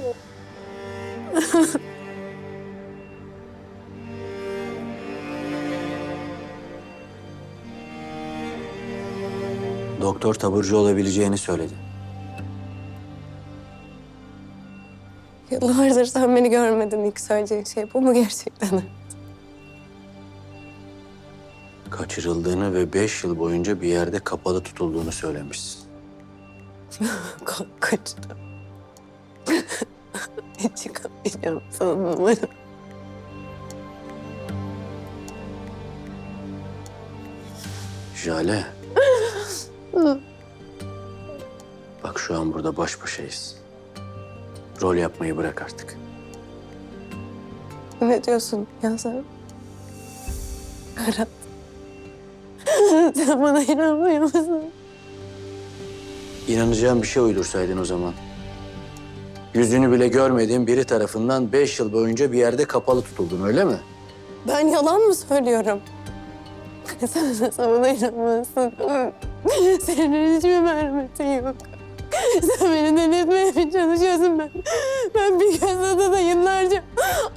Doktor taburcu olabileceğini söyledi. Yıllardır sen beni görmedin ilk söyleyeceğin şey bu mu gerçekten? Kaçırıldığını ve beş yıl boyunca bir yerde kapalı tutulduğunu söylemişsin. Ka kaçtı. Hiç çıkamayacağım sanırım. Jale. Bak şu an burada baş başayız. Rol yapmayı bırak artık. Ne diyorsun ya sen? Arat. sen bana inanmıyor musun? İnanacağım bir şey uydursaydın o zaman. Yüzünü bile görmediğin biri tarafından beş yıl boyunca bir yerde kapalı tutuldun öyle mi? Ben yalan mı söylüyorum? Sen, sen bana inanmazsın. Senin hiçbir merhametin yok. Sen beni denetmeye mi çalışıyorsun ben? Ben bir kez adada yıllarca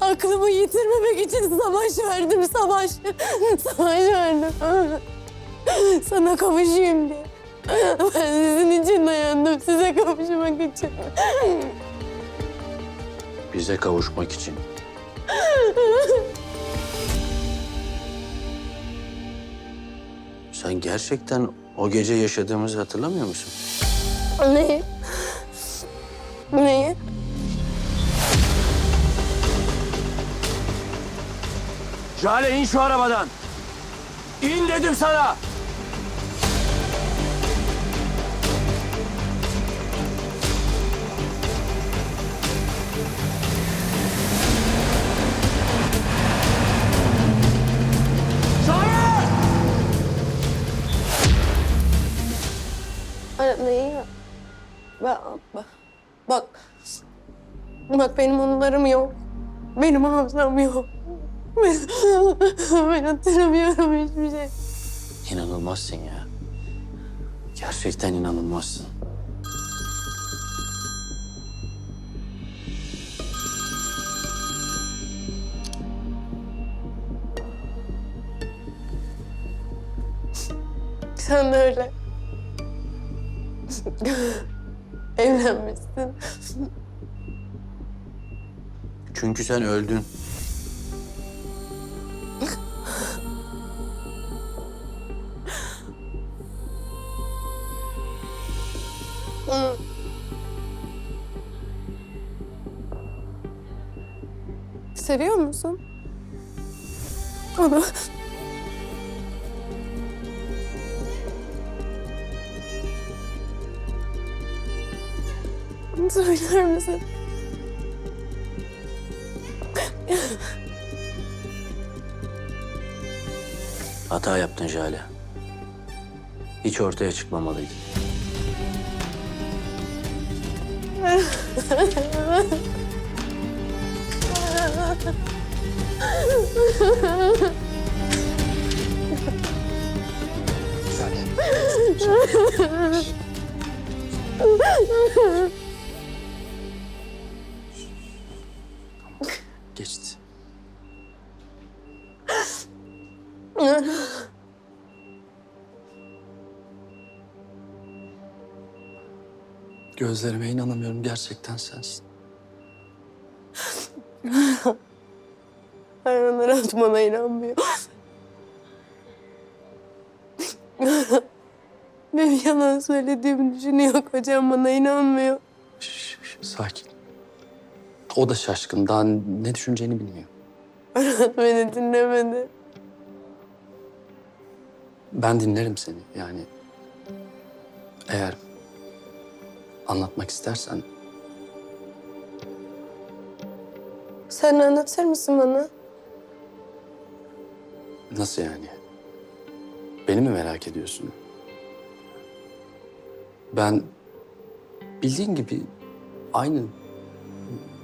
aklımı yitirmemek için savaş verdim, savaş. Savaş verdim. Sana kavuşayım diye. Ben sizin için dayandım, size kavuşmak için. Bize kavuşmak için. Sen gerçekten o gece yaşadığımızı hatırlamıyor musun? Neyi? Neyi? Jale in şu arabadan. İn dedim sana. Neyi? Bak, bak. Bak benim anılarım yok. Benim hafızam yok. Ben, ben hatırlamıyorum hiçbir şey. İnanılmazsın ya. Gerçekten inanılmazsın. Sen de öyle. Evlenmişsin. Çünkü sen öldün. Seviyor musun? Onu... Söyler misin? Hata yaptın Jale. Hiç ortaya çıkmamalıydın. Geçti. Gözlerime inanamıyorum. Gerçekten sensin. Hayvanlar atmana inanmıyor. Benim yalan söylediğimi düşünüyor. Kocam bana inanmıyor. Şş, şş, sakin. O da şaşkın. Daha ne düşüneceğini bilmiyor. Beni dinlemedi. Ben dinlerim seni. Yani eğer anlatmak istersen Sen anlatır mısın bana? nasıl yani? Beni mi merak ediyorsun? Ben bildiğin gibi aynı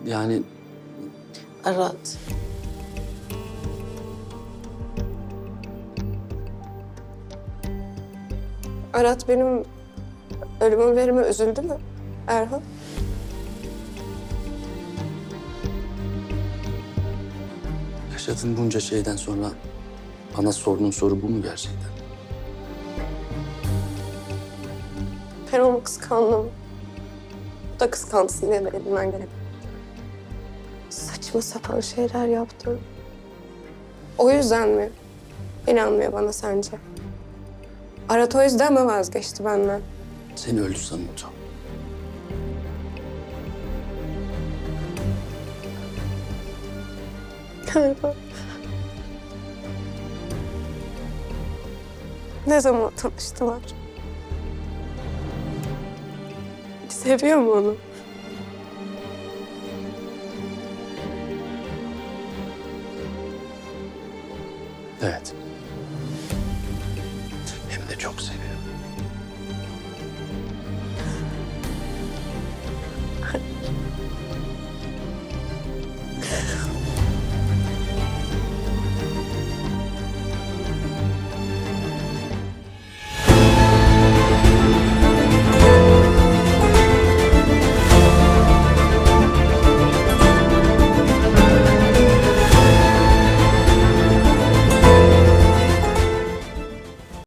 yani Arat. Arat benim ölümüm verime üzüldü mü Erhan? yaşadığın bunca şeyden sonra bana sorduğun soru bu mu gerçekten? Ben onu kıskandım. O da kıskansın diye de elimden geleni. Saçma sapan şeyler yaptım. O yüzden mi? İnanmıyor bana sence? Arat o yüzden mi vazgeçti benden? Seni öldü sanıyordu. Galiba. Ne zaman tanıştılar? Seviyor mu onu? Evet. Hem de çok seviyorum.